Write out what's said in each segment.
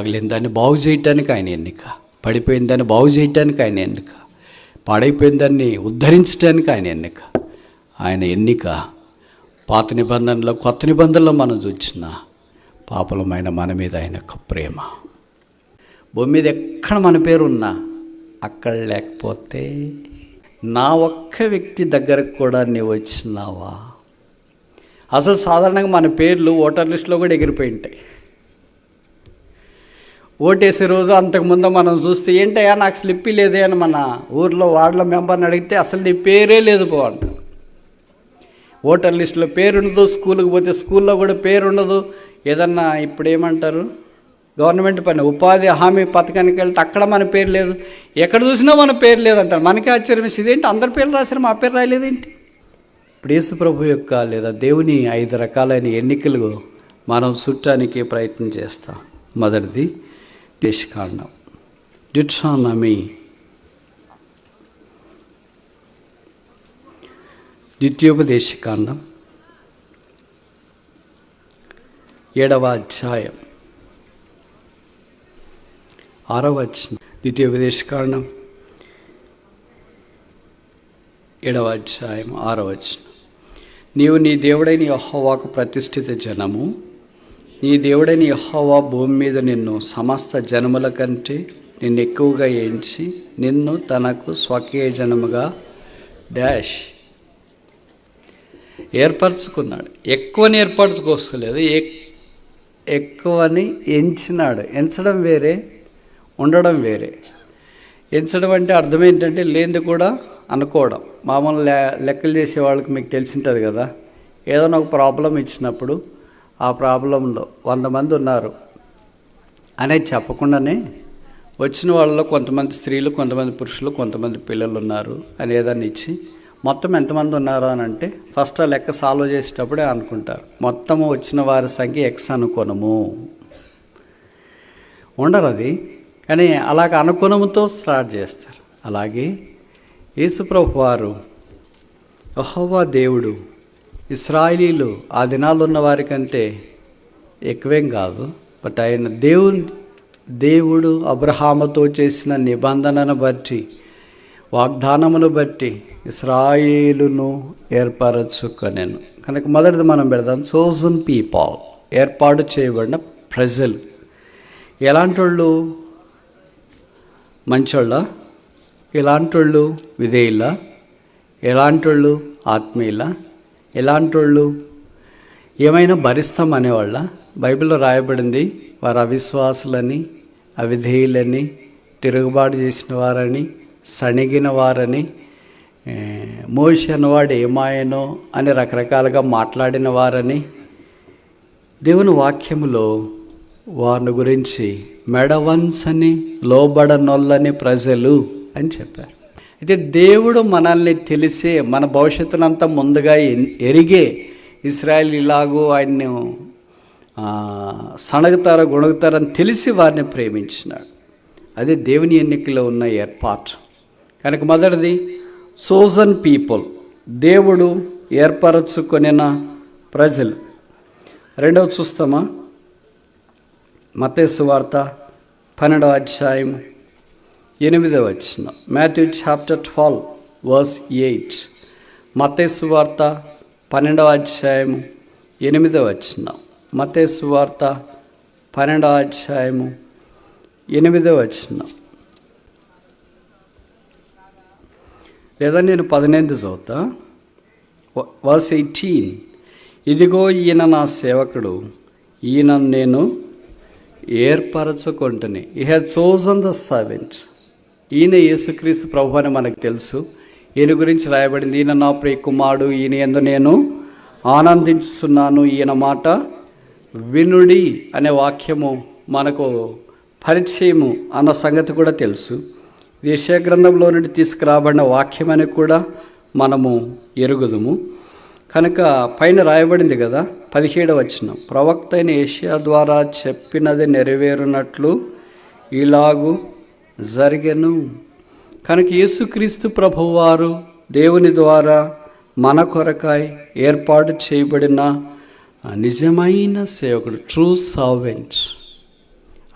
బాగలేని దాన్ని బాగు చేయటానికి ఆయన ఎన్నిక. పడిపోయిన దాన్ని బాగు చేయటానికి ఆయన ఎన్నిక. పాడైపోయిన దాన్ని ఉద్ధరించడానికి ఆయన ఎన్నిక. ఆయన ఎన్నిక పాత నిబంధనలో కొత్త నిబంధనలో మనం చూచిన పాపలమైన మన మీద ఆయన యొక్క ప్రేమ. భూమి మీద ఎక్కడ మన పేరు ఉన్నా అక్కడ లేకపోతే నా ఒక్క వ్యక్తి దగ్గరకు కూడా నీవు వచ్చినావా? అసలు సాధారణంగా మన పేర్లు ఓటర్ లిస్టులో కూడా ఎగిరిపోయి ఉంటాయి. ఓటేసే రోజు అంతకుముందు మనం చూస్తే ఏంటయ్యా నాకు స్లిప్ లేదే అని మన ఊర్లో వార్డుల మెంబర్ని అడిగితే అసలు నీ పేరే లేదు పో అంట ఓటర్ లిస్టులో పేరుండదు స్కూల్కి పోతే స్కూల్లో కూడా పేరు ఉండదు ఏదన్నా ఇప్పుడు ఏమంటారు? గవర్నమెంట్ పని ఉపాధి హామీ పథకానికి వెళ్తే అక్కడ మన పేరు లేదు. ఎక్కడ చూసినా మన పేరు లేదంటారు మనకే ఆశ్చర్యం ఇదేంటి అందరి పేర్లు రాశారు మా పేరు రాయలేదేంటి ఇప్పుడు యేసు ప్రభు యొక్క లేదా దేవుని ఐదు రకాలైన ఎన్నికలు మనం చుట్టానికి ప్రయత్నం చేస్తాం. మొదటిది దేశకాండం డిట్సానమీ ద్వితీయోపదేశకాండం ఏడవ అధ్యాయం ఆరవ ద్వితీయోపదేశకాండం ఏడవ అధ్యాయం ఆరవ నీవు నీ దేవుడైన యహోవాకు ప్రతిష్ఠిత జనము నీ దేవుడైన యహోవా భూమి మీద నిన్ను సమస్త జనముల కంటే నిన్ను ఎక్కువగా ఎంచి నిన్ను తనకు స్వకీయ జనముగా డాష్ ఏర్పరచుకున్నాడు. ఎక్కువని ఏర్పరచుకోసుకోలేదు. ఎక్- ఎక్కువని ఎంచినాడు. ఎంచడం వేరే ఉండడం వేరే. ఎంచడం అంటే అర్థం ఏంటంటే లేనిది కూడా అనుకోవడం. మామూలు లెక్కలు చేసే వాళ్ళకి మీకు తెలిసి ఉంటుంది కదా. ఏదైనా ఒక ప్రాబ్లం ఇచ్చినప్పుడు ఆ ప్రాబ్లంలో వంద మంది ఉన్నారు. అనేది చెప్పకుండానే వచ్చిన వాళ్ళలో కొంతమంది స్త్రీలు కొంతమంది పురుషులు కొంతమంది పిల్లలు ఉన్నారు అనేదాన్ని ఇచ్చి మొత్తం ఎంతమంది ఉన్నారు అని అంటే ఫస్ట్ ఆ లెక్క సాల్వ్ చేసేటప్పుడే అనుకుంటారు. మొత్తము వచ్చిన వారి సంఖ్య ఎక్స్ అనుకోనము. ఉండరు అది. కానీ అలాగ అనుకునముతో స్టార్ట్ చేస్తారు. అలాగే యేసుప్రభు వారు యెహోవా దేవుడు ఇస్రాయిలీలు ఆ దినాలు ఉన్న వారికంటే ఎక్కువేం కాదు. బట్ ఆయన దేవుని దేవుడు అబ్రహాముతో చేసిన నిబంధనను బట్టి వాగ్దానమును బట్టి ఇస్రాయిలును ఏర్పరచుకొనేను. కనుక మొదటిది మనం పెడదాం. సోజన్ పీపాల్ ఏర్పాటు చేయబడిన ప్రజలు. ఎలాంటి వాళ్ళు మంచోళ్ళ? ఎలాంటి వాళ్ళు విధేయుల? ఎలాంటి వాళ్ళు ఆత్మీయుల? ఎలాంటి వాళ్ళు ఏమైనా భరిస్తాం అనేవాళ్ళ? బైబిల్లో రాయబడింది వారు అవిశ్వాసులని అవిధేయులని తిరుగుబాటు చేసిన వారని సణిగిన వారని ఏ, మోషి అన్నవాడు ఏమాయనో అని రకరకాలుగా మాట్లాడిన వారని. దేవుని వాక్యములో వారిని గురించి మెడవంచని లోబడనొల్లని ప్రజలు అని చెప్పారు. అయితే దేవుడు మనల్ని తెలిసే మన భవిష్యత్తునంతా ముందుగా ఎరిగే ఇస్రాయల్ ఇలాగూ ఆయన్ని ఆ, సణగుతారో గుణగుతారని తెలిసి వారిని ప్రేమించినాడు. అదే దేవుని ఎన్నికలో ఉన్న ఏర్పాటు. కనుక మొదటిది సోజన్ పీపుల్ దేవుడు ఏర్పరచుకొనిన ప్రజలు. రెండవది చూస్తామా? మతేసు వార్త పన్నెండవ అధ్యాయం ఎనిమిదవ వచ్చిన Matthew chapter twelve verse eight. మతేసు వార్త పన్నెండవ అధ్యాయము ఎనిమిదవ వచ్చిన మతేసు వార్త పన్నెండవ అధ్యాయము ఎనిమిదవ వచ్చిన లేదా నేను పదిహేను చదువుతా. Verse eighteen. ఇదిగో ఈయన నా సేవకుడు ఈయన నేను ఏర్పరచుకుంటుని. ఈ హ్యావ్ చోజన్ ద సర్వెంట్ ఈయన యేసుక్రీస్తు ప్రభు అని మనకు తెలుసు. ఈయన గురించి రాయబడింది ఈయన నా ప్రియ కుమారుడు ఈయన ఎందు నేను ఆనందించుతున్నాను ఈయన మాట వినుడి అనే వాక్యము మనకు పరిచయము అన్న సంగతి కూడా తెలుసు. ఇది గ్రంథంలో నుండి తీసుకురాబడిన వాక్యమని కూడా మనము ఎరుగుదుము. కనుక పైన రాయబడింది కదా పదిహేడవ వచ్చిన ప్రవక్త అయిన ఏషియా ద్వారా చెప్పినది నెరవేరునట్లు ఇలాగు జరిగెను. కనుక యేసుక్రీస్తు ప్రభువారు దేవుని ద్వారా మన కొరకాయ ఏర్పాటు చేయబడిన నిజమైన సేవకుడు ట్రూ సర్వెంట్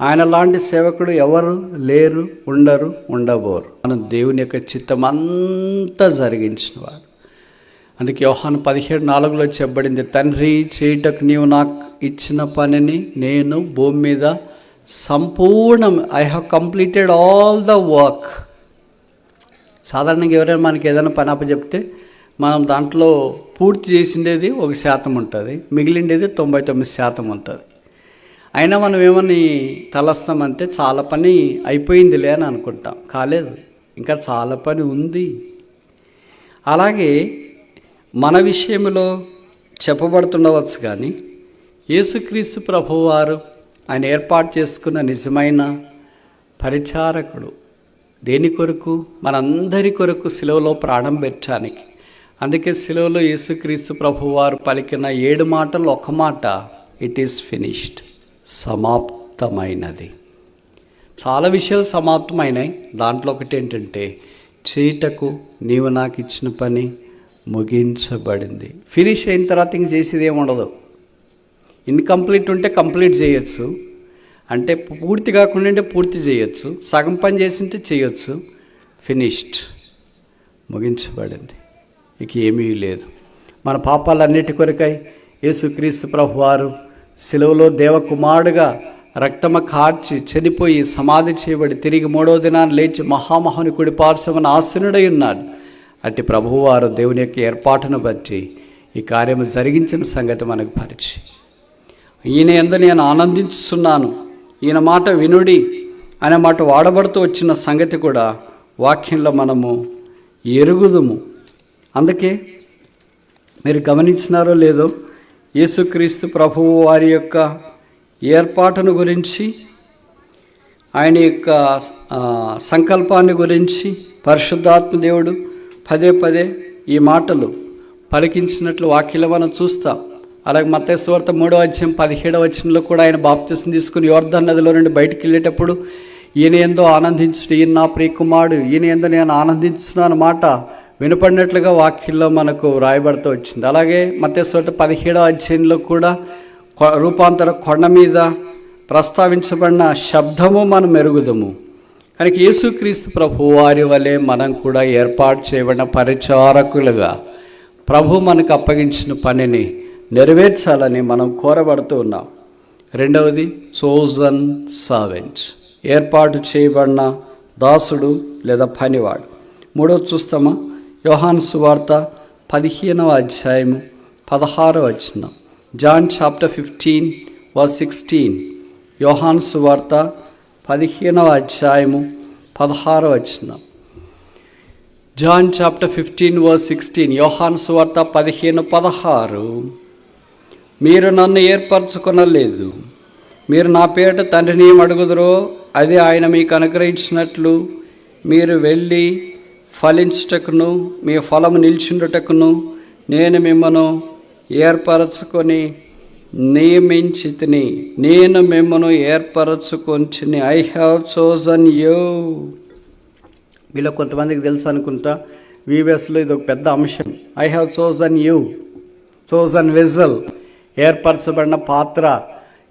ఆయన లాంటి సేవకుడు ఎవరు లేరు ఉండరు ఉండబోరు. మనం దేవుని యొక్క చిత్తం అంతా జరిగించిన వారు అందుకే యోహాను పదిహేడు నాలుగులో చెప్పబడింది తండ్రి చేయుటకు నీవు నాకు ఇచ్చిన పనిని నేను భూమి మీద సంపూర్ణం. I have completed all the work సాధారణంగా ఎవరైనా మనకి ఏదైనా పని అప్పచెప్తే మనం దాంట్లో పూర్తి చేసిండేది ఒక శాతం ఉంటుంది. మిగిలిండేది తొంభై తొమ్మిది శాతం ఉంటుంది. అయినా మనం ఏమని తలస్తామంటే చాలా పని అయిపోయిందిలే అని అనుకుంటాం. కాలేదు. ఇంకా చాలా పని ఉంది. అలాగే మన విషయంలో చెప్పబడుతుండవచ్చు కానీ యేసుక్రీస్తు ప్రభువారు ఆయన ఏర్పాటు చేసుకున్న నిజమైన పరిచారకుడు. దేని కొరకు? మనందరి కొరకు సిలువలో ప్రాణం పెట్టడానికి. అందుకే సిలువలో యేసుక్రీస్తు ప్రభువారు పలికిన ఏడు మాటలు ఒక మాట ఇట్ ఈస్ ఫినిష్డ్ సమాప్తమైనది. చాలా విషయాలు సమాప్తమైనాయి. దాంట్లో ఒకటి ఏంటంటే చేయటకు నీవు నాకు ఇచ్చిన పని ముగించబడింది. ఫినిష్ అయిన తర్వాత ఇంక చేసేది ఏమి ఉండదు. ఇన్కంప్లీట్ ఉంటే కంప్లీట్ చేయొచ్చు. అంటే పూర్తి కాకుండా ఉంటే పూర్తి చేయొచ్చు. సగం పని చేసింటే చేయొచ్చు. ఫినిష్డ్ ముగించబడింది. ఇక ఏమీ లేదు. మన పాపాలన్నిటి కొరకై యేసుక్రీస్తు ప్రభు వారు సెలవులో దేవకుమారుడుగా రక్తమ కార్చి చనిపోయి సమాధి చేయబడి తిరిగి మూడో దినాన్ని లేచి మహామహుని కుడి పార్శ్వమని ఆసనుడై ఉన్నాడు. అట్టి ప్రభువారు దేవుని యొక్క ఏర్పాటును బట్టి ఈ కార్యము జరిగించిన సంగతి మనకు పరిచయం. ఈయన ఎందు నేను ఆనందించుతున్నాను ఈయన మాట వినుడి అనే మాట వాడబడుతూ వచ్చిన సంగతి కూడా వాక్యంలో మనము ఎరుగుదుము. అందుకే మీరు గమనించినారో లేదో యేసుక్రీస్తు ప్రభువు వారి యొక్క ఏర్పాటును గురించి ఆయన యొక్క సంకల్పాన్ని గురించి పరిశుద్ధాత్మ దేవుడు పదే పదే ఈ మాటలు పలికించినట్లు వాక్యలో మనం చూస్తాం. అలాగే మత్తేశ్వార్త మూడో అధ్యాయం పదిహేడవ వచనంలో కూడా ఆయన బాప్తిసం తీసుకుని యోర్ధన్ నదిలో నుండి బయటికి వెళ్ళేటప్పుడు ఈయన ఎందో ఆనందించు ఈయన నా ప్రియకుమారుడు ఈయన ఎందో నేను ఆనందించున్నాను మాట వినపడినట్లుగా వాక్యంలో మనకు రాయబడుతూ వచ్చింది. అలాగే మత్తేశ్వార్త పదిహేడవ అధ్యాయంలో కూడా కొ- రూపాంతర కొండ మీద ప్రస్తావించబడిన శబ్దము మనం మెరుగుదము కనుక యేసుక్రీస్తు ప్రభు వారి వలె మనం కూడా ఏర్పాటు చేయబడిన పరిచారకులుగా ప్రభు మనకు అప్పగించిన పనిని నెరవేర్చాలని మనం కోరబడుతూ ఉన్నాం. రెండవది చోజన్ సర్వెంట్ ఏర్పాటు చేయబడిన దాసుడు లేదా పనివాడు. మూడవది చూస్తామా? యోహాన్ సువార్త పదిహేనవ అధ్యాయము పదహారవ వచ్చిన జాన్ చాప్టర్ ఫిఫ్టీన్ వ సిక్స్టీన్. యోహాన్ సువార్త పదిహేనవ అధ్యాయము పదహారవ వచ్చిన జాన్ చాప్టర్ ఫిఫ్టీన్ వ సిక్స్టీన్. యోహాన్ సువార్త పదిహేను పదహారు. మీరు నన్ను ఏర్పరచుకొనలేదు. మీరు నా పేట తండ్రిని అడుగుదరో అది ఆయన మీకు అనుగ్రహించినట్లు మీరు వెళ్ళి ఫలించుటకును మీ ఫలము నిల్చుండుటకును నేను మిమ్మను ఏర్పరచుకొని నియమించి తిని నేను మిమ్మను ఏర్పరచుకొని ఐ హ్యావ్ చోజన్ యూ వీళ్ళ కొంతమందికి తెలుసు అనుకుంటా వీవెస్లో ఇది ఒక పెద్ద అంశం. I have chosen you chosen vessel ఏర్పరచబడిన పాత్ర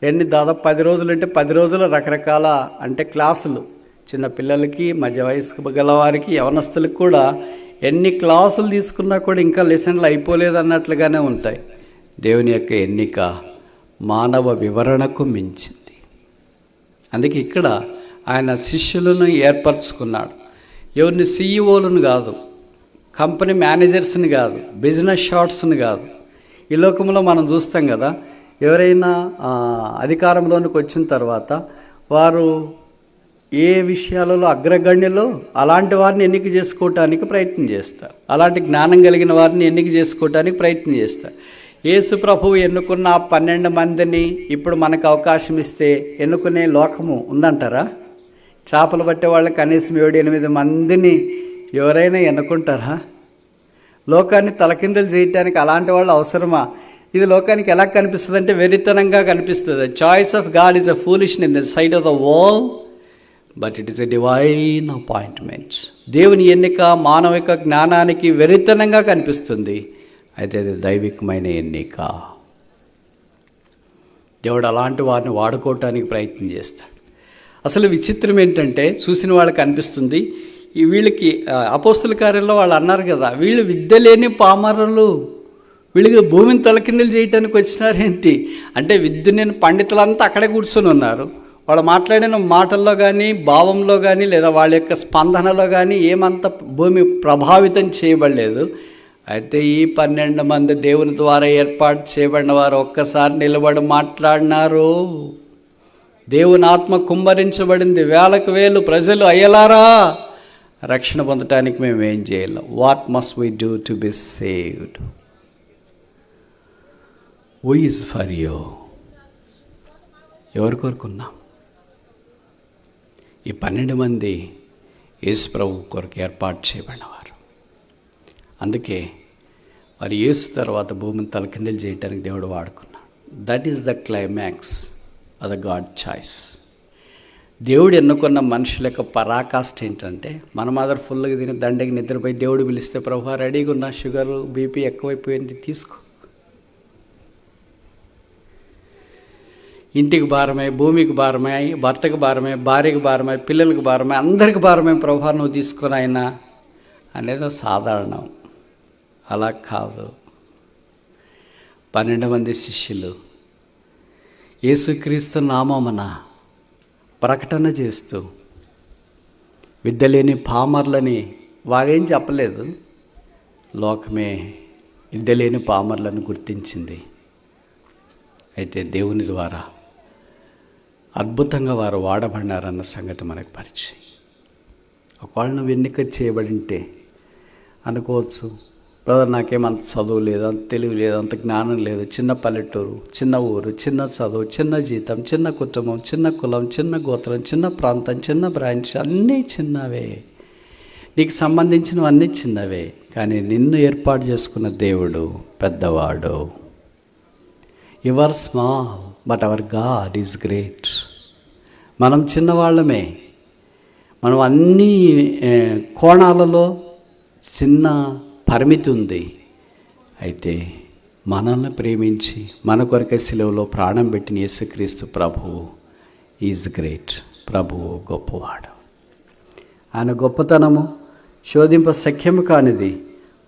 ఎన్ని దాదాపు పది రోజులు అంటే పది రోజులు రకరకాల అంటే క్లాసులు. చిన్న పిల్లలకి మధ్య వయసు గలవారికి యవనస్తులకు కూడా ఎన్ని క్లాసులు తీసుకున్నా కూడా ఇంకా లెసన్లు అయిపోలేదు అన్నట్లుగానే ఉంటాయి. దేవుని యొక్క ఎన్నిక మానవ వివరణకు మించింది. అందుకే ఇక్కడ ఆయన శిష్యులను ఏర్పరచుకున్నాడు. ఎవరిని సీఈఓలను కాదు కంపెనీ మేనేజర్స్ని కాదు బిజినెస్ షార్ట్స్ని కాదు ఈ లోకంలో మనం చూస్తాం కదా ఎవరైనా అధికారంలోనికి వచ్చిన తర్వాత వారు ఏ విషయాలలో అగ్రగణ్యలో అలాంటి వారిని ఎన్నిక చేసుకోవటానికి ప్రయత్నం చేస్తారు. అలాంటి జ్ఞానం కలిగిన వారిని ఎన్నిక చేసుకోవటానికి ప్రయత్నం చేస్తారు. యేసు ప్రభువు ఎన్నుకున్న పన్నెండు మందిని ఇప్పుడు మనకు అవకాశం ఇస్తే ఎన్నుకునే లోకము ఉందంటారా? చేపలు పట్టే వాళ్ళకి కనీసం ఏడు ఎనిమిది మందిని ఎవరైనా ఎన్నుకుంటారా? లోకాన్ని తలకిందలు చేయటానికి అలాంటి వాళ్ళు అవసరమా? ఇది లోకానికి ఎలా కనిపిస్తుంది అంటే వెరితనంగా కనిపిస్తుంది choice of God is a foolish in the side of the wall but it is a divine appointment దేవుని ఎన్నిక మానవిక జ్ఞానానికి వెరితనంగా కనిపిస్తుంది. అయితే అది దైవికమైన ఎన్నిక. దేవుడు అలాంటి వారిని వాడుకోవటానికి ప్రయత్నం చేస్తాడు. అసలు విచిత్రం ఏంటంటే చూసిన వాళ్ళకి అనిపిస్తుంది వీళ్ళకి అపోస్తుల కార్యంలో వాళ్ళు అన్నారు కదా వీళ్ళు విద్య లేని పామరులు వీళ్ళకి భూమిని తలకిందులు చేయటానికి వచ్చినారేంటి అంటే విద్య నేను పండితులంతా అక్కడే కూర్చొని ఉన్నారు. వాళ్ళు మాట్లాడిన మాటల్లో కానీ భావంలో కానీ లేదా వాళ్ళ యొక్క స్పందనలో కానీ ఏమంత భూమి ప్రభావితం చేయబడలేదు. అయితే ఈ పన్నెండు మంది దేవుని ద్వారా ఏర్పాటు చేయబడిన వారు ఒక్కసారి నిలబడి మాట్లాడినారు. దేవుని ఆత్మ కుమ్మరించబడింది. వేలకు వేలు ప్రజలు అయ్యలారా? రక్షణ పొందటానికి మేము ఏం చేయలేం? What must we do to be saved who is for you ఎవరు కోరుకున్నాం? ఈ పన్నెండు మంది యేసు ప్రభు కొరకు ఏర్పాటు చేయబడినవారు. అందుకే వారు యేసు తర్వాత భూమిని తలకిందలు చేయడానికి దేవుడు వాడుకున్నాడు. That is the climax of the God choice దేవుడు ఎన్నుకున్న మనుషుల యొక్క పరాకాష్ట ఏంటంటే మన మాదర్ ఫుల్గా తిని దండకి నిద్రపోయి దేవుడు పిలిస్తే ప్రభు రెడీగా ఉన్న షుగర్ బీపీ ఎక్కువైపోయింది తీసుకో. ఇంటికి భారమై భూమికి భారమై భర్తకు భారమై భార్యకు భారమై పిల్లలకు భారమై అందరికి భారమై ప్రభా నువ్వు తీసుకుని అయినా అనేది సాధారణం. అలా కాదు. పన్నెండు మంది శిష్యులు యేసుక్రీస్తు నామమున ప్రకటన చేస్తూ విద్య లేని పామర్లని వారేం చెప్పలేదు. లోకమే విద్య లేని పామర్లను గుర్తించింది. అయితే దేవుని ద్వారా అద్భుతంగా వారు వాడబడినారన్న సంగతి మనకు పరిచయం. ఒకవేళ నువ్వు ఎన్నిక చేయబడింటే అనుకోవచ్చు. బ్రదర్ నాకేమంత చదువు లేదు అంత తెలివి లేదు అంత జ్ఞానం లేదు. చిన్న పల్లెటూరు చిన్న ఊరు చిన్న చదువు చిన్న జీతం చిన్న కుటుంబం చిన్న కులం చిన్న గోత్రం చిన్న ప్రాంతం చిన్న బ్రాంచ్ అన్నీ చిన్నవే. నీకు సంబంధించినవన్నీ చిన్నవే. కానీ నిన్ను ఏర్పాటు చేసుకున్న దేవుడు పెద్దవాడు. Your small but our God is great మనం చిన్నవాళ్ళమే. మనం అన్ని కోణాలలో చిన్న పరిమితి ఉంది అయితే మనల్ని ప్రేమించి మన కొరకే సెలవులో ప్రాణం పెట్టిన యేసుక్రీస్తు ప్రభువు ఈజ్ గ్రేట్. ప్రభువు గొప్పవాడు. ఆయన గొప్పతనము శోధింప సఖ్యము కానిది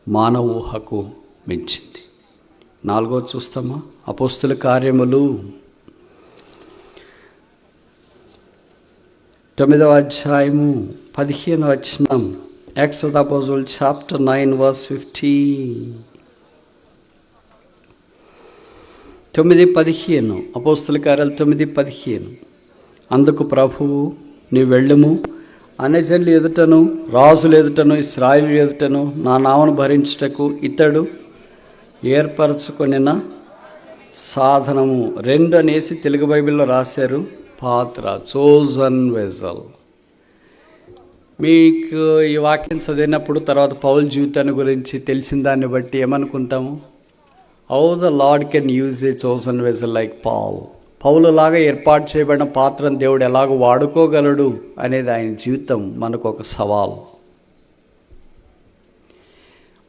మానవ ఊహకు మించింది. నాలుగో చూస్తామా? అపోస్తుల కార్యములు. తొమ్మిదవ అధ్యాయము పదిహేను వచనం. Acts of the apostle chapter nine verse fifty తొమ్మిది పదిహేను. అపోస్తుల కార్యాలు తొమ్మిది పదిహేను. అందుకు ప్రభువు నీ వెళ్ళుము. అనేజన్లు ఎదుటను రాజులు ఎదుటను ఇస్రాయిలు ఎదుటను నా నామను భరించుటకు ఇతడు ఏర్పరచుకొనిన సాధనము. రెండు అనేసి తెలుగు బైబిల్లో రాశారు పాత్ర చోజన్ వెజల్ మీకు ఈ వాక్యం చదివినప్పుడు తర్వాత పౌల్ జీవితాన్ని గురించి తెలిసిన దాన్ని బట్టి ఏమనుకుంటాము? How the Lord can use a chosen vessel like Paul పౌలులాగా ఏర్పాటు చేయబడిన పాత్రను దేవుడు ఎలాగ వాడుకోగలడు అనేది ఆయన జీవితం మనకు ఒక సవాల్.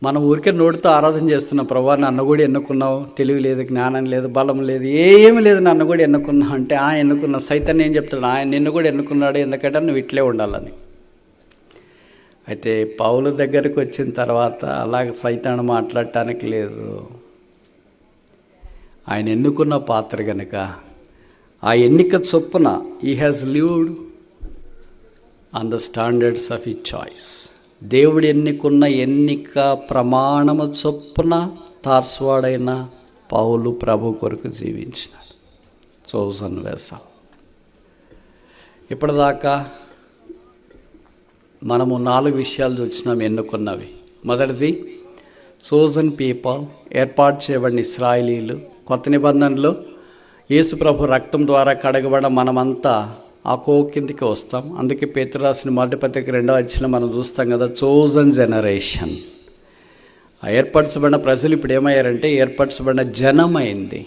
మనం ఊరికే నోటితో ఆరాధన చేస్తున్న ప్రభా నన్ను కూడా ఎన్నుకున్నావు. తెలివి లేదు జ్ఞానం లేదు బలం లేదు ఏమి లేదు నన్ను కూడా ఎన్నుకున్నావు అంటే ఆ ఎన్నుకున్న సైతాన్ని ఏం చెప్తాడు? ఆయన నిన్ను కూడా ఎన్నుకున్నాడు ఎందుకంటే నువ్వు ఇట్లే ఉండాలని. అయితే పౌలు దగ్గరికి వచ్చిన తర్వాత అలాగ సైతాన్ని మాట్లాడటానికి లేదు. ఆయన ఎన్నుకున్న పాత్ర గనుక ఆ ఎన్నిక చొప్పున he has lived on the standards of ఈ చాయిస్ దేవుడు ఎన్నికున్న ఎన్నిక ప్రమాణము చొప్పున తార్స్వాడైన పౌలు ప్రభు కొరకు జీవించినాడు. చోసన్ వేసా ఇప్పటిదాకా మనము నాలుగు విషయాలు చూసినాం ఎన్నుకున్నవి. మొదటిది సోజన్ పీపుల్ ఏర్పాటు చేయబడిన ఇస్రాయలీలు. కొత్త నిబంధనలో యేసుప్రభు రక్తం ద్వారా కడగబడ మనమంతా ఆ కో కిందికి వస్తాం. అందుకే పేతురు రాసిన మొదటి పత్రిక రెండో వచ్చిన మనం చూస్తాం కదా చోజన్ జనరేషన్ ఆ ఏర్పరచబడిన ప్రజలు ఇప్పుడు ఏమయ్యారంటే ఏర్పరచబడిన జనమైంది.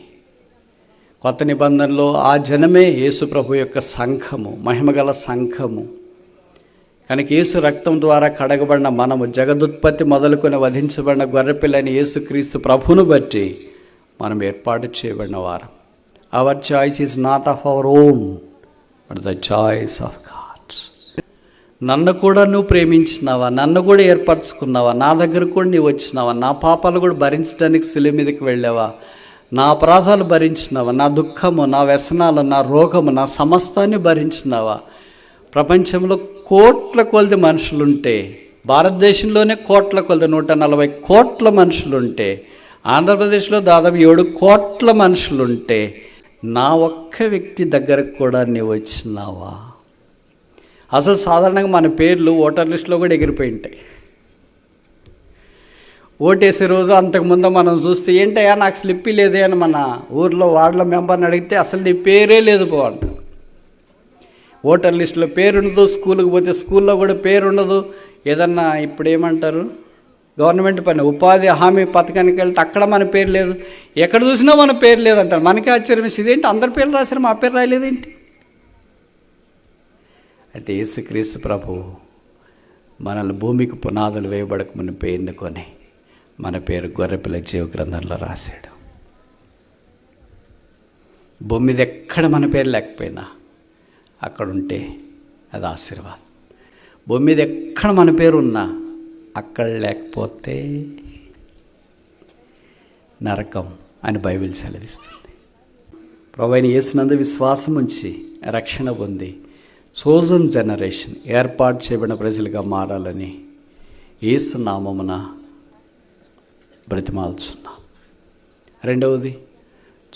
కొత్త నిబంధనలో ఆ జనమే యేసుప్రభు యొక్క సంఘము మహిమగల సంఘము. కనుక యేసు రక్తం ద్వారా కడగబడిన మనము జగదుత్పత్తి మొదలుకొని వధించబడిన గొర్రెపిల్లని యేసుక్రీస్తు ప్రభును బట్టి మనం ఏర్పాటు చేయబడిన వారం. Our choice is not of our own but the choice of God నన్ను కూడా నువ్వు ప్రేమించినావా? నన్ను కూడా ఏర్పరచుకున్నావా? నా దగ్గర కూడా నీవు వచ్చినావా? నా పాపాలు కూడా భరించడానికి శిలి మీదకి వెళ్ళావా? నా అపరాధాలు భరించినావా? నా దుఃఖము నా వ్యసనాలు నా రోగము నా సమస్తాన్ని భరించినావా? ప్రపంచంలో కోట్ల కొలది మనుషులుంటే భారతదేశంలోనే కోట్ల కొలది నూట నలభై కోట్ల మనుషులుంటే ఆంధ్రప్రదేశ్లో దాదాపు ఏడు కోట్ల మనుషులుంటే నా ఒక్క వ్యక్తి దగ్గరకు కూడా నీవు వచ్చినావా? అసలు సాధారణంగా మన పేర్లు ఓటర్ లిస్టులో కూడా ఎగిరిపోయి ఉంటాయి. ఓటేసే రోజు అంతకుముందు మనం చూస్తే ఏంటయ్యా నాకు స్లిప్పి లేదే అని మన ఊర్లో వార్డుల మెంబర్ని అడిగితే అసలు నీ పేరే లేదు పోవంట ఓటర్ లిస్టులో పేరుండదు స్కూల్కి పోతే స్కూల్లో కూడా పేరు ఉండదు ఏదన్నా ఇప్పుడు ఏమంటారు గవర్నమెంట్ పని ఉపాధి హామీ పథకానికి వెళ్తే అక్కడ మన పేరు లేదు. ఎక్కడ చూసినా మన పేరు లేదంటారు. మనకే ఆశ్చర్యం ఇదేంటి అందరి పేర్లు రాశారు మా పేరు రాయలేదేంటి అయితే యేసుక్రీస్తు ప్రభు మనల్ని భూమికి పునాదులు వేయబడక మునిపే ఎన్నుకొని మన పేరు గొర్రెపిల్ల జీవ గ్రంథంలో రాశాడు. భూమి మీద ఎక్కడ మన పేరు లేకపోయినా అక్కడ ఉంటే అది ఆశీర్వాదం. భూమి మీద ఎక్కడ మన పేరు ఉన్నా అక్కడ లేకపోతే నరకం అని బైబిల్ సెలవిస్తుంది. ప్రొవైన యేసునందు విశ్వాసం ఉంచి రక్షణ పొంది సోజన్ జనరేషన్ ఏర్పాటు చేయబడిన ప్రజలుగా మారాలని యేసు నామమున బ్రతిమాల్చున్నాం. రెండవది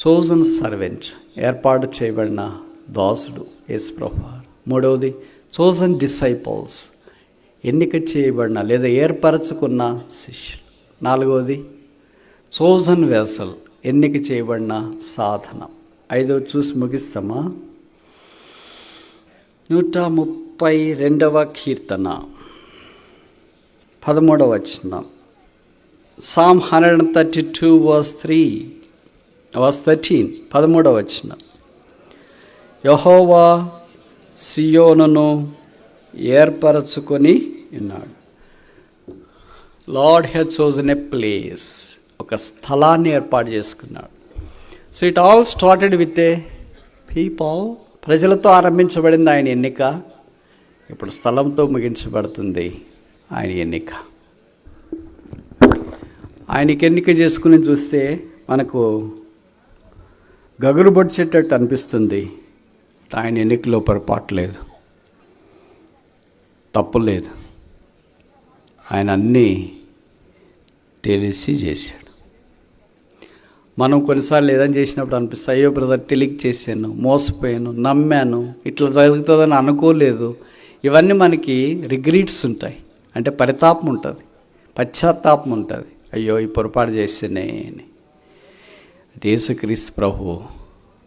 చోజన్ సర్వెంట్ ఏర్పాటు చేయబడిన దాసుడు యేసు మూడవది చోజన్ డిసైపుల్స్ ఎన్నిక చేయబడిన లేదా ఏర్పరచుకున్న శిష్యులు. నాలుగవది చోజన్ వెసల్ ఎన్నిక చేయబడిన సాధనం. ఐదవ చూసి ముగిస్తామా? నూట ముప్పై రెండవ కీర్తన పదమూడవ వచనం. Psalm hundred and thirty two verse three verse thirteen పదమూడవ వచనం. యహోవా సియోనను ఏర్పరచుకొని ఉన్నాడు. Lord had chosen a place ఒక స్థలాన్ని ఏర్పాటు చేసుకున్నాడు. So it all started with a people ప్రజలతో ఆరంభించబడింది ఆయన ఎన్నిక. ఇప్పుడు స్థలంతో ముగించబడుతుంది ఆయన ఎన్నిక. ఆయనకి ఎన్నిక చేసుకుని చూస్తే మనకు గగురు బొడిచేటట్టు అనిపిస్తుంది. ఆయన ఎన్నికలో పొరపాటు లేదు. తప్పు లేదు. ఆయన అన్నీ తెలిసి చేశాడు. మనం కొన్నిసార్లు ఏదైనా చేసినప్పుడు అనిపిస్తుంది అయ్యో బ్రదర్ తెలియక చేశాను మోసపోయాను నమ్మాను ఇట్లా జరుగుతుందని అనుకోలేదు. ఇవన్నీ మనకి రిగ్రీట్స్ ఉంటాయి. అంటే పరితాపం ఉంటుంది పశ్చాత్తాపం ఉంటుంది. అయ్యో ఈ పొరపాటు చేస్తేనే అని యేసుక్రీస్తు ప్రభు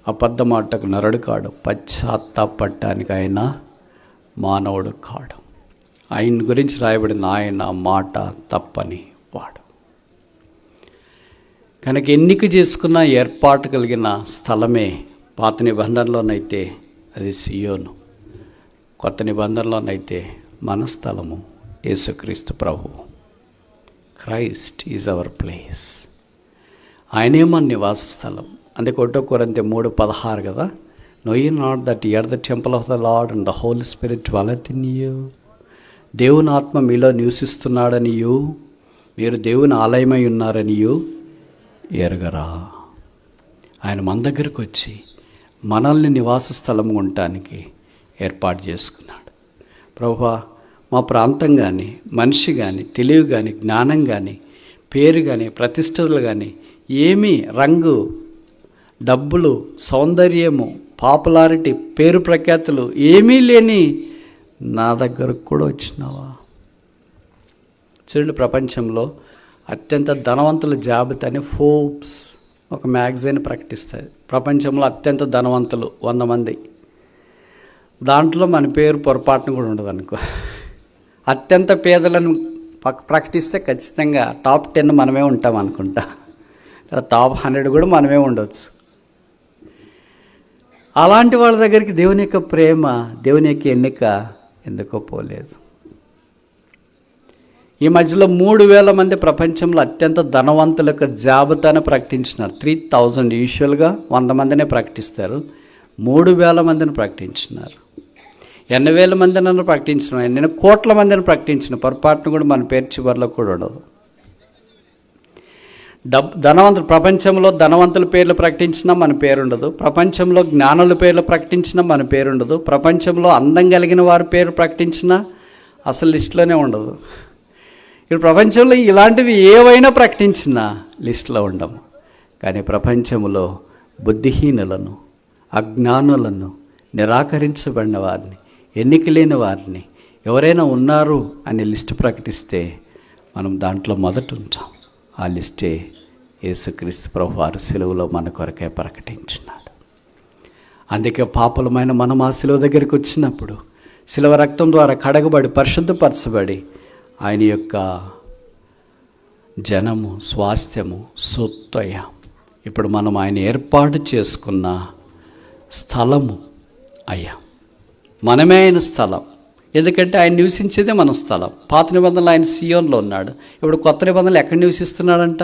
అబద్ధమాటకు నరుడు కాడు. పశ్చాత్తాపడటానికి ఆయన మానవుడు కాడు. ఆయన గురించి రాయబడిన ఆయన మాట తప్పని వాడు. కనుక ఎన్నిక చేసుకున్న ఏర్పాటు కలిగిన స్థలమే పాత నిబంధనలోనైతే అది సియోను. కొత్త నిబంధనలోనైతే మన స్థలము యేసుక్రీస్తు ప్రభు క్రైస్ట్ ఈజ్ అవర్ ప్లేస్. ఆయనే మన నివాస స్థలం. అందుకే ఒకటో కొరంతే మూడు పదహారు కదా know you not that ye are the temple of the Lord and the Holy Spirit dwelleth in you దేవుని ఆత్మ మీలో నివసిస్తున్నాడనియు మీరు దేవుని ఆలయమై ఉన్నారనియు ఎరగరా? ఆయన మన దగ్గరకు వచ్చి మనల్ని నివాస స్థలం ఉండటానికి ఏర్పాటు చేసుకున్నాడు. ప్రభా మా ప్రాంతం కానీ మనిషి కానీ తెలివి కానీ జ్ఞానం కానీ పేరు కానీ ప్రతిష్టలు కానీ ఏమీ రంగు డబ్బులు సౌందర్యము పాపులారిటీ పేరు ప్రఖ్యాతులు ఏమీ లేని నా దగ్గరకు కూడా వచ్చినావా? చూడండి ప్రపంచంలో అత్యంత ధనవంతుల జాబితాని ఫోర్బ్స్ ఒక మ్యాగజైన్ ప్రకటిస్తుంది. ప్రపంచంలో అత్యంత ధనవంతులు వంద మంది. దాంట్లో మన పేరు పొరపాటును కూడా ఉండదు అనుకో. అత్యంత పేదలను పక్ ప్రకటిస్తే ఖచ్చితంగా టాప్ టెన్ మనమే ఉంటాం అనుకుంటా. టాప్ హండ్రెడ్ కూడా మనమే ఉండొచ్చు. అలాంటి వాళ్ళ దగ్గరికి దేవుని యొక్క ప్రేమ దేవుని యొక్క ఎన్నిక ఎందుకో పోలేదు. ఈ మధ్యలో మూడు వేల మంది ప్రపంచంలో అత్యంత ధనవంతుల యొక్క జాబితాను ప్రకటించినారు. త్రీ థౌజండ్ యూజువల్గా వంద మందినే ప్రకటిస్తారు. మూడు వేల మందిని ప్రకటించినారు. ఎన్ని వేల మందిని ప్రకటించిన నేను కోట్ల మందిని ప్రకటించిన పొరపాటును కూడా మన పేరు చివరిలో కూడా ఉండదు. డబ్ ధనవంతులు ప్రపంచంలో ధనవంతుల పేర్లు ప్రకటించినా మన పేరుండదు. ప్రపంచంలో జ్ఞానుల పేర్లు ప్రకటించినా మన పేరు ఉండదు ప్రపంచంలో అందం కలిగిన వారి పేరు ప్రకటించినా అసలు లిస్టులోనే ఉండదు. ఇప్పుడు ప్రపంచంలో ఇలాంటివి ఏవైనా ప్రకటించినా లిస్టులో ఉండము కానీ ప్రపంచంలో బుద్ధిహీనులను అజ్ఞానులను నిరాకరించబడిన వారిని ఎన్నిక లేని వారిని ఎవరైనా ఉన్నారు అనే లిస్టు ప్రకటిస్తే మనం దాంట్లో మొదట ఉంటాం ఆ లిస్టే యేసుక్రీస్తు ప్రభు వారు సెలవులో మన కొరకే ప్రకటించినాడు. అందుకే పాపలమైన మనం ఆ సెలవు దగ్గరికి వచ్చినప్పుడు శిలవ రక్తం ద్వారా కడగబడి పరిశుద్ధపరచబడి ఆయన యొక్క జనము స్వాస్థ్యము సొత్తయ ఇప్పుడు మనం ఆయన ఏర్పాటు చేసుకున్న స్థలము అయ్యా. మనమే ఆయన స్థలం. ఎందుకంటే ఆయన నివసించేదే మన స్థలం. పాత నిబంధనలు ఆయన సీఎంలో ఉన్నాడు. ఇప్పుడు కొత్త నిబంధనలు ఎక్కడ నివసిస్తున్నాడంట?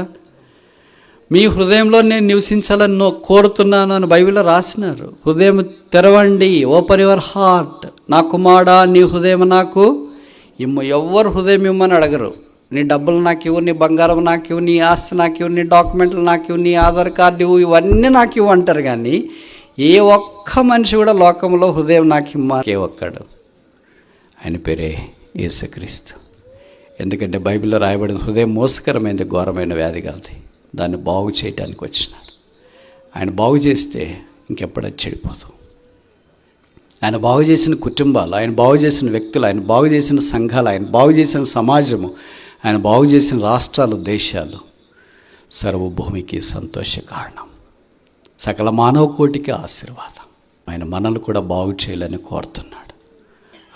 మీ హృదయంలో నేను నివసించాలని నో- కోరుతున్నాను అని బైబిల్లో రాసినారు. హృదయం తెరవండి ఓపెన్ యువర్ హార్ట్ నా కుమారుడా నీ హృదయం నాకు ఇమ్మ. ఎవ్వరు హృదయం ఇమ్మని అడగరు. నీ డబ్బులు నాకు ఇవ్వు నీ బంగారం నాకు ఇవ్వు నీ ఆస్తి నాకు ఇవ్వు నీ డాక్యుమెంట్లు నాకు ఇవ్వు నీ ఆధార్ కార్డు ఇవ్వు ఇవన్నీ నాకు ఇవ్వు అంటారు కానీ ఏ ఒక్క మనిషి కూడా లోకంలో హృదయం నాకు ఇమ్మ. ఏ ఒక్కడు. ఆయన పేరే యేసుక్రీస్తు. ఎందుకంటే బైబిల్లో రాయబడిన హృదయం మోసకరమైనది ఘోరమైన వ్యాధి కలది. దాన్ని బాగు చేయడానికి వచ్చినాడు. ఆయన బాగు చేస్తే ఇంకెప్పుడది చెడిపోదు. ఆయన బాగు చేసిన కుటుంబాలు ఆయన బాగు చేసిన వ్యక్తులు ఆయన బాగు చేసిన సంఘాలు ఆయన బాగు చేసిన సమాజము ఆయన బాగు చేసిన రాష్ట్రాలు దేశాలు సర్వభూమికి సంతోష కారణం. సకల మానవ కోటికి ఆశీర్వాదం. ఆయన మనల్ని కూడా బాగు చేయాలని కోరుతున్నాడు.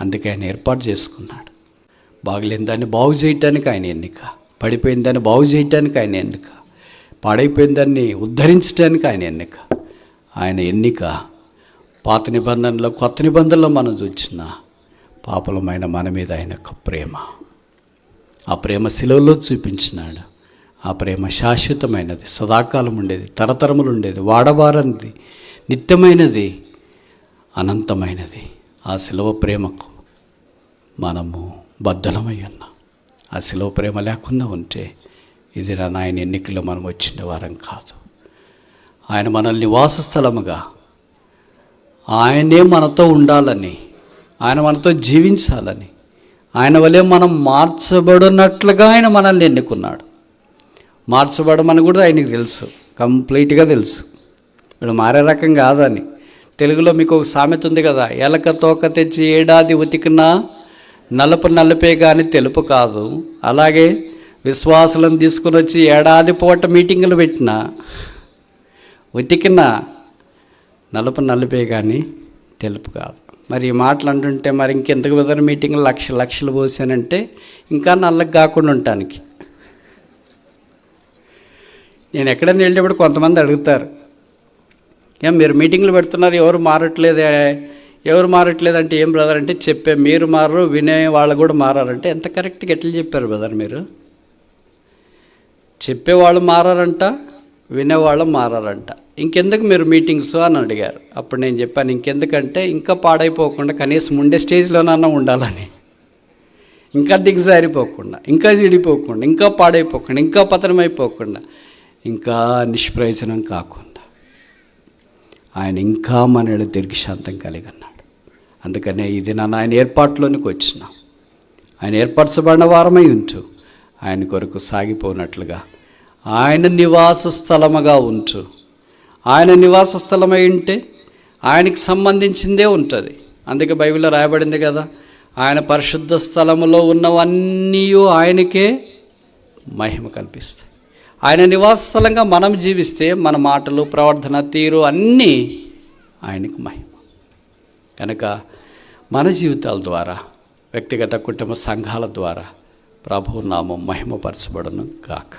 అందుకే ఆయన ఏర్పాటు చేసుకున్నాడు. బాగలేని దాన్ని బాగు చేయటానికి ఆయన ఎన్నిక. పడిపోయిన దాన్ని బాగు చేయటానికి ఆయన ఎన్నిక. పాడైపోయిన దాన్ని ఉద్ధరించడానికి ఆయన ఎన్నిక. ఆయన ఎన్నిక పాత నిబంధనలో కొత్త నిబంధనలో మనం చూచిన పాపలమైన మన మీద ఆయన యొక్క ప్రేమ. ఆ ప్రేమ శిలవలో చూపించినాడు. ఆ ప్రేమ శాశ్వతమైనది సదాకాలం ఉండేది తరతరములు ఉండేది వాడబారనిది నిత్యమైనది అనంతమైనది. ఆ శిలవ ప్రేమకు మనము బద్దలమై ఉన్నాం. ఆ శిలవ ప్రేమ లేకుండా ఉంటే ఇది నా నాయన ఎన్నికల్లో మనం వచ్చిన వారం కాదు. ఆయన మనల్ని నివాస స్థలముగా ఆయనే మనతో ఉండాలని ఆయన మనతో జీవించాలని ఆయన వలె మనం మార్చబడినట్లుగా ఆయన మనల్ని ఎన్నుకున్నాడు. మార్చబడమని కూడా ఆయనకి తెలుసు కంప్లీట్గా తెలుసు. వీడు మారే రకం కాదని. తెలుగులో మీకు ఒక సామెత ఉంది కదా ఎలక తోక తెచ్చి ఏడాది ఉతికినా నలుపు నలిపే కానీ తెలుపు కాదు. అలాగే విశ్వాసులను తీసుకుని వచ్చి ఏడాది పూట మీటింగులు పెట్టిన ఉతికిన నలుపు నలుపే కానీ తెలుపు కాదు. మరి ఈ మాటలు అంటుంటే మరి ఇంకెంతకు బదులు మీటింగ్లు? లక్ష లక్షలు పోసానంటే ఇంకా నల్లకి కాకుండా ఉండటానికి. నేను ఎక్కడైనా వెళ్ళేటప్పుడు కొంతమంది అడుగుతారు ఏం మీరు మీటింగ్లు పెడుతున్నారు? ఎవరు మారట్లేదే? ఎవరు మారట్లేదు అంటే ఏం బ్రదర్ అంటే చెప్పే మీరు మారరు వినే వాళ్ళు కూడా మారారంటే ఎంత కరెక్ట్గా ఎట్లా చెప్పారు బ్రదర్ మీరు? చెప్పేవాళ్ళు మారారంట వినేవాళ్ళు మారారంట. ఇంకెందుకు మీరు మీటింగ్స్ అని అడిగారు. అప్పుడు నేను చెప్పాను ఇంకెందుకంటే ఇంకా పాడైపోకుండా కనీసం ఉండే స్టేజ్లోనన్నా ఉండాలని. ఇంకా దిగజారిపోకుండా ఇంకా చెడిపోకుండా ఇంకా పాడైపోకుండా ఇంకా పతనమైపోకుండా ఇంకా నిష్ప్రయోజనం కాకుండా. ఆయన ఇంకా మన దీర్ఘశాంతం కలిగి ఉన్నాడు అందుకనే ఇది నన్ను ఆయన ఏర్పాటులోనికి వచ్చిన. ఆయన ఏర్పరచబడిన వారమై ఉంటూ ఆయన కొరకు సాగిపోనట్లుగా. ఆయన నివాస స్థలముగా ఉంటు. ఆయన నివాస స్థలమై ఉంటే ఆయనకి సంబంధించిందే ఉంటుంది. అందుకే బైబిల్లో రాయబడింది కదా ఆయన పరిశుద్ధ స్థలములో ఉన్నవన్నీ ఆయనకే మహిమ కల్పిస్తాయి. ఆయన నివాస స్థలంగా మనం జీవిస్తే మన మాటలు ప్రవర్తన తీరు అన్నీ ఆయనకు మహిమ. కనుక మన జీవితాల ద్వారా వ్యక్తిగత కుటుంబ సంఘాల ద్వారా ప్రభు నామం మహిమపరచబడను గాక.